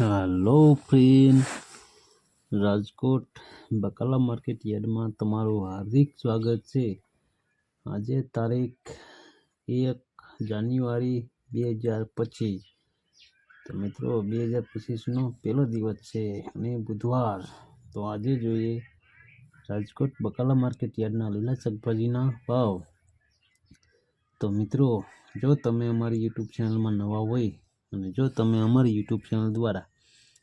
હાલો friend Rajkot બકાલા market યાર્ડમાં તમારું હાર્દિક સ્વાગત છે. આજે તારીખ એક જાન્યુઆરી બે હજાર પચીસ. તો મિત્રો, બે હજાર પચીસનો પહેલો દિવસ છે અને બુધવાર. તો આજે જોઈએ રાજકોટ બકાલા માર્કેટ યાર્ડના લીલા શાકભાજીના ભાવ. તો મિત્રો, જો તમે અમારી યુટ્યુબ ચેનલમાં નવા હોય અને જો તમે અમારી યુટ્યુબ ચેનલ દ્વારા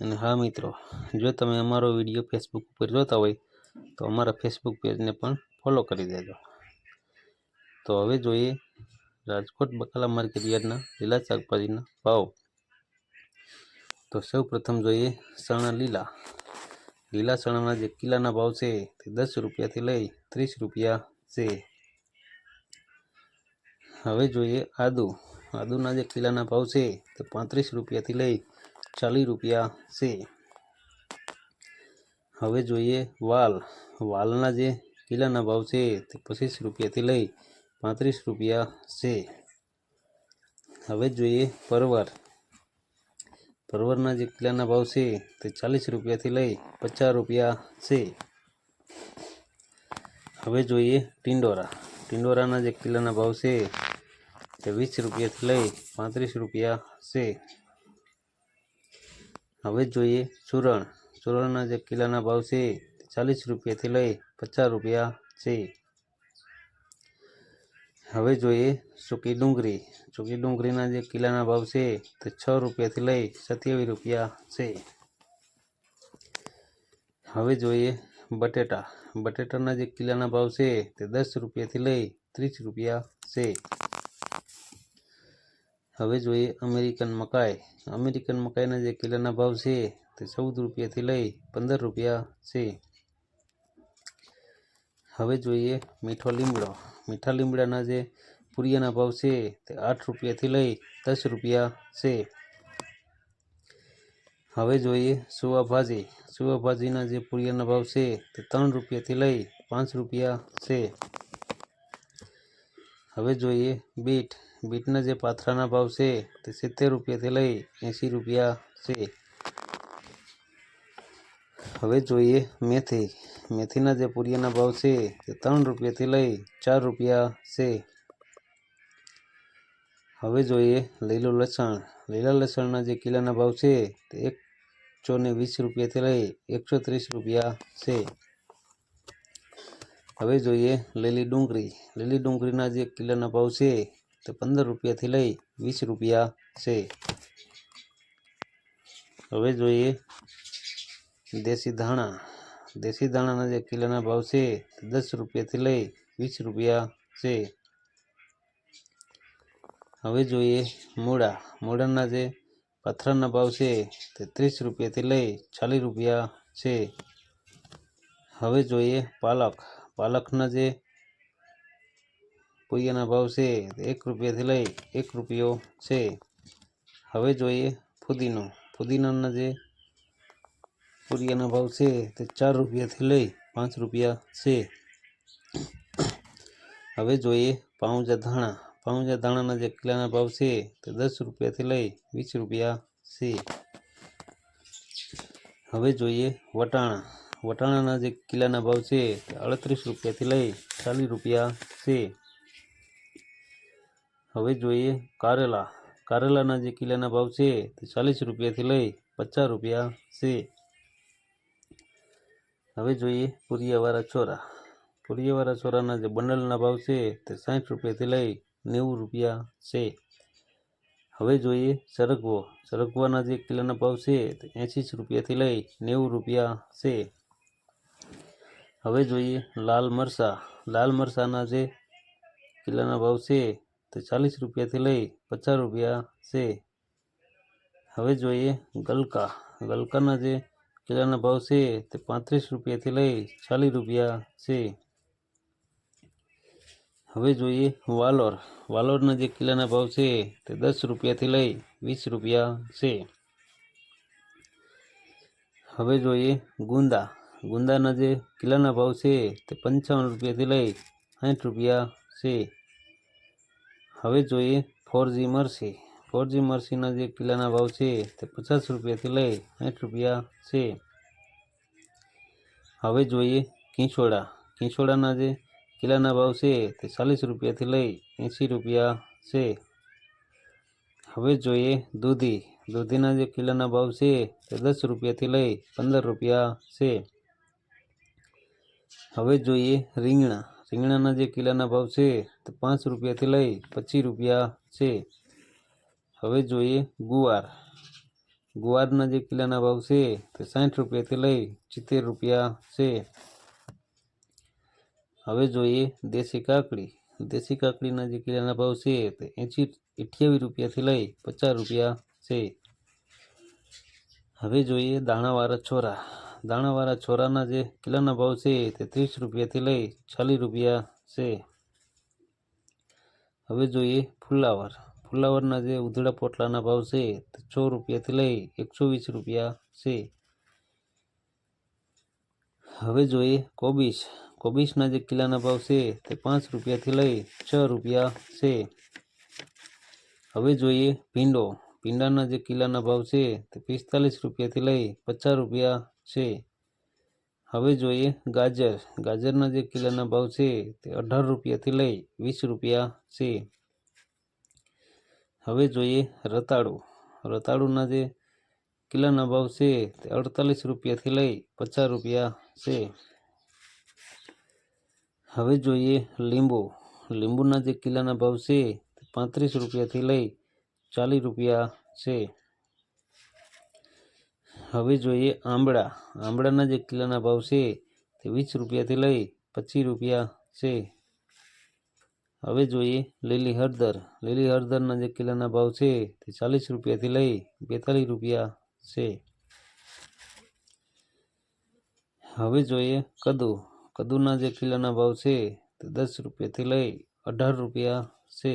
અને હા મિત્રો, જો તમે અમારો વીડિયો ફેસબુક ઉપર જોતા હોય, તો અમારા ફેસબુક પેજને પણ ફોલો કરી દેજો. તો હવે જોઈએ રાજકોટ બકાલા માર્કેટ યાર્ડના લીલા શાકભાજીના ભાવ. તો સૌ પ્રથમ જોઈએ સણા લીલા. લીલા સણાના જે કિલ્લાના ભાવ છે, તે દસ રૂપિયાથી લઈ ત્રીસ રૂપિયા છે. હવે જોઈએ આદુ. આદુના જે કિલ્લાના ભાવ છે, તે પાંત્રીસ રૂપિયાથી લઈ ચાલીસ રૂપિયા છે હવે જોઈએ વાલ વાલના જે કિલ્લાના ભાવ છે તે પચીસ રૂપિયાથી લઈ પાંત્રીસ રૂપિયા છે હવે જોઈએ પરવર પરવરના જે કિલ્લાના ભાવ છે તે ચાલીસ રૂપિયાથી લઈ પચાસ રૂપિયા છે હવે જોઈએ ટિંડોરા ટિંડોરાના જે કિલ્લાના ભાવ છે તે વીસ રૂપિયાથી લઈ પાંત્રીસ રૂપિયા છે હવે જોઈએ ચૂરણ ચૂરણના જે કિલ્લાના ભાવ છે તે ચાલીસ રૂપિયાથી લઈ પચાસ રૂપિયા છે. હવે જોઈએ સૂકી ડુંગળી. સૂકી ડુંગળીના જે કિલ્લાના ભાવ છે તે છ રૂપિયાથી લઈ સત્યાવીસ રૂપિયા છે. હવે જોઈએ બટેટા. બટેટાના જે કિલ્લાના ભાવ છે તે દસ રૂપિયાથી લઈ ત્રીસ રૂપિયા છે. હવે જોઈએ અમેરિકન મકાઈ, અમેરિકન મકાઈના જે કિલોના ભાવ છે તે ચૌદ રૂપિયાથી લઈ પંદર રૂપિયા છે. હવે જોઈએ મીઠો લીમડો. મીઠા લીમડાના જે પૂરીયાના ભાવ છે તે આઠ રૂપિયાથી લઈ દસ રૂપિયા છે. હવે જોઈએ સુવા ભાજી. સુવા ભાજીના જે પૂરીયાના ભાવ છે તે ત્રણ રૂપિયાથી લઈ પાંચ રૂપિયા છે. હવે જોઈએ, બીટ. બીટના જે પાથરાના ભાવ છે તે સિત્તેર રૂપિયાથી લઈ એંસી રૂપિયા છે. હવે જોઈએ મેથી. મેથીના જે પૂરિયાના ભાવ છે તે ત્રણ રૂપિયાથી લઈ ચાર રૂપિયા છે. હવે જોઈએ લીલું લસણ. લીલા લસણના જે કિલ્લાના ભાવ છે તે એકસો ને વીસ રૂપિયાથી લઈ એકસો ત્રીસ રૂપિયા છે. હવે જોઈએ લીલી ડુંગળી. લીલી ડુંગળીના જે કિલ્લાના ભાવ છે તે પંદર રૂપિયાથી લઈ વીસ રૂપિયા છે. હવે જોઈએ દેશી ધાણા. દેશી ધાણાના જે કિલ્લાના ભાવ છે તે દસ રૂપિયાથી લઈ વીસ રૂપિયા છે. હવે જોઈએ મૂળા. મૂળાના જે પથ્થરના ભાવ છે તે ત્રીસ રૂપિયાથી લઈ ચાલીસ રૂપિયા છે. હવે જોઈએ પાલક. પાલકના જે પૂરિયાના ભાવ છે તે એક રૂપિયાથી લઈ એક રૂપિયો છે હવે જોઈએ ફુદીનો ફુદીનાના જે પૂરિયાના ભાવ છે તે ચાર રૂપિયાથી લઈ પાંચ રૂપિયા છે હવે જોઈએ પાઉંજા ધાણા પાઉંજા ધાણાના જે કિલ્લાના ભાવ છે તે દસ રૂપિયાથી લઈ વીસ રૂપિયા છે હવે જોઈએ વટાણા વટાણાના જે કિલ્લાના ભાવ છે તે અડત્રીસ રૂપિયાથી લઈ ચાલીસ રૂપિયા છે. હવે જોઈએ કારેલા. કારેલાના જે કિલ્લાના ભાવ છે તે ચાલીસ રૂપિયાથી લઈ પચાસ રૂપિયા છે. હવે જોઈએ પુરિયાવાળા છોરા પુરિયાવાળા છોરાના જે બંડલના ભાવ છે તે સાઠ રૂપિયાથી લઈ નેવું રૂપિયા છે. હવે જોઈએ સરગવો. સરગવાના જે કિલ્લાના ભાવ છે તે એંસી રૂપિયાથી લઈ નેવું રૂપિયા છે. હવે જોઈએ લાલ મરચાં લાલ મરચાંના જે કિલ્લાના ભાવ છે તે ચાલીસ રૂપિયાથી લઈ પચાસ રૂપિયા છે. હવે જોઈએ ગલકા. ગલકાના જે કિલ્લાના ભાવ છે તે પાંત્રીસ રૂપિયાથી લઈ ચાલીસ રૂપિયા છે. હવે જોઈએ વાલોર. વાલોરના જે કિલ્લાના ભાવ છે તે દસ રૂપિયાથી લઈ વીસ રૂપિયા છે. હવે જોઈએ ગુંદા. ગુંદાના જે કિલ્લાના ભાવ છે તે પંચાવન રૂપિયાથી લઈ સાઠ રૂપિયા છે હવે જોઈએ ફોરજી મરસી ફોરજી મરસીના જે કિલ્લાના ભાવ છે તે પચાસ રૂપિયાથી લઈ સાઠ રૂપિયા છે હવે જોઈએ કિંચોડા કિંચોડાના જે કિલ્લાના ભાવ છે તે ચાલીસ રૂપિયાથી લઈ એંસી રૂપિયા છે હવે જોઈએ દૂધી દૂધીના જે કિલ્લાના ભાવ છે તે દસ રૂપિયાથી લઈ પંદર રૂપિયા છે હવે જોઈએ રીંગણા. રીંગણાના જે કિલ્લાના ભાવ છે તે પાંચ રૂપિયાથી લઈ પચીસ રૂપિયા છે. હવે જોઈએ ગુવાર. ગુવારના જે કિલ્લાના ભાવ છે તે સાઠ રૂપિયાથી લઈ સિત્તેર રૂપિયા છે. હવે જોઈએ દેશી કાકડી. દેશી કાકડીના જે કિલ્લાના ભાવ છે તે એંસી અઠ્યાવીસ રૂપિયાથી લઈ પચાસ રૂપિયા છે. હવે જોઈએ દાણાવાળા છોરા. દાણાવાળા છોરાના જે કિલ્લાના ભાવ છે તે ત્રીસ રૂપિયાથી લઈ ચાલીસ રૂપિયા છે. હવે જોઈએ ફુલાવર. ફુલાવરના જે ઉધડા પોટલાના ભાવ છે તે છ રૂપિયાથી લઈ એકસો વીસ રૂપિયા છે. હવે જોઈએ કોબીશ કોબીશના જે કિલ્લાના ભાવ છે તે પાંચ રૂપિયાથી લઈ છ રૂપિયા છે. હવે જોઈએ ભીંડો. ભીંડાના જે કિલ્લાના ભાવ છે તે પિસ્તાલીસ રૂપિયાથી લઈ પચાસ રૂપિયા છે. હવે જોઈએ ગાજર. ગાજરના જે કિલોના ભાવ છે તે અઢાર રૂપિયાથી લઈ વીસ રૂપિયા છે. હવે જોઈએ રતાળુ. રતાળુના જે કિલ્લાના ભાવ છે તે અડતાલીસ રૂપિયાથી લઈ પચાસ રૂપિયા છે. હવે જોઈએ લીંબુ. લીંબુના જે કિલ્લાના ભાવ છે તે પાંત્રીસ રૂપિયાથી લઈ ચાલીસ રૂપિયા છે. હવે જોઈએ આંબળા. આંબળાના જે કિલ્લાના ભાવ છે તે વીસ રૂપિયાથી લઈ પચીસ રૂપિયા છે. હવે જોઈએ લીલી હળદર. લીલી હળદરના જે કિલ્લાના ભાવ છે તે ચાલીસ રૂપિયાથી લઈ બેતાલીસ રૂપિયા છે. હવે જોઈએ કદુ. કદુના જે કિલ્લાના ભાવ છે તે દસ રૂપિયાથી લઈ અઢાર રૂપિયા છે.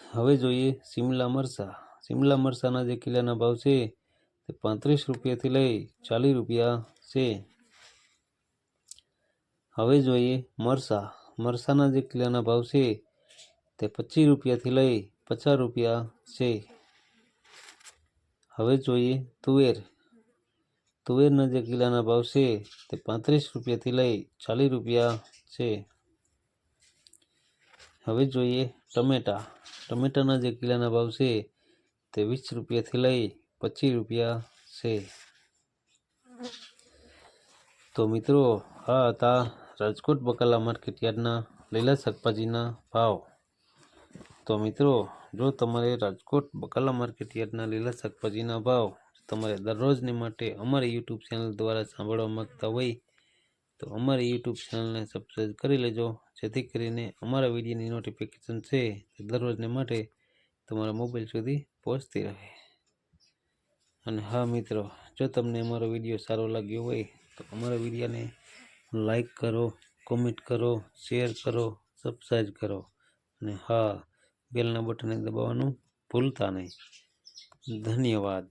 હવે જોઈએ શિમલા મરચાં. શિમલા મરચાંના જે કિલ્લાના ભાવ છે તે પાંત્રીસ રૂપિયાથી લઈ ચાલીસ રૂપિયા છે. હવે જોઈએ મરસા. મરસાના જે કિલ્લાના ભાવ છે તે પચીસ રૂપિયાથી લઈ પચાસ રૂપિયા છે. હવે જોઈએ તુવેર. તુવેરના જે કિલ્લાના ભાવ છે તે પાંત્રીસ રૂપિયાથી લઈ ચાલીસ રૂપિયા છે. હવે જોઈએ ટમેટા. ટમેટાના જે કિલ્લાના ભાવ છે તે વીસ રૂપિયાથી લઈ પચીસ રૂપિયા છે. તો મિત્રો, આ હતા રાજકોટ બકાલા માર્કેટ યાર્ડના લીલા શાકભાજીના ભાવ. તો મિત્રો, જો તમારે રાજકોટ બકાલા માર્કેટ યાર્ડના લીલા શાકભાજીના ભાવ તમારે દરરોજને માટે અમારી યુટ્યુબ ચેનલ દ્વારા સાંભળવા માંગતા હોય, તો અમારી યુટ્યુબ ચેનલને સબસ્ક્રાઈબ કરી લેજો, જેથી કરીને અમારા વિડીયોની નોટિફિકેશન છે દરરોજને માટે તમારા મોબાઈલ સુધી પહોંચતી રહે. અને હા, મિત્રો, જો તમને અમારો વીડિયો સારો લાગ્યો હોય, તો અમારા વિડીયોને લાઈક કરો, કોમેન્ટ કરો, શેર કરો, સબસ્ક્રાઈબ કરો. અને હા, બેલના બટનને દબાવવાનું ભૂલતા નહીં. ધન્યવાદ.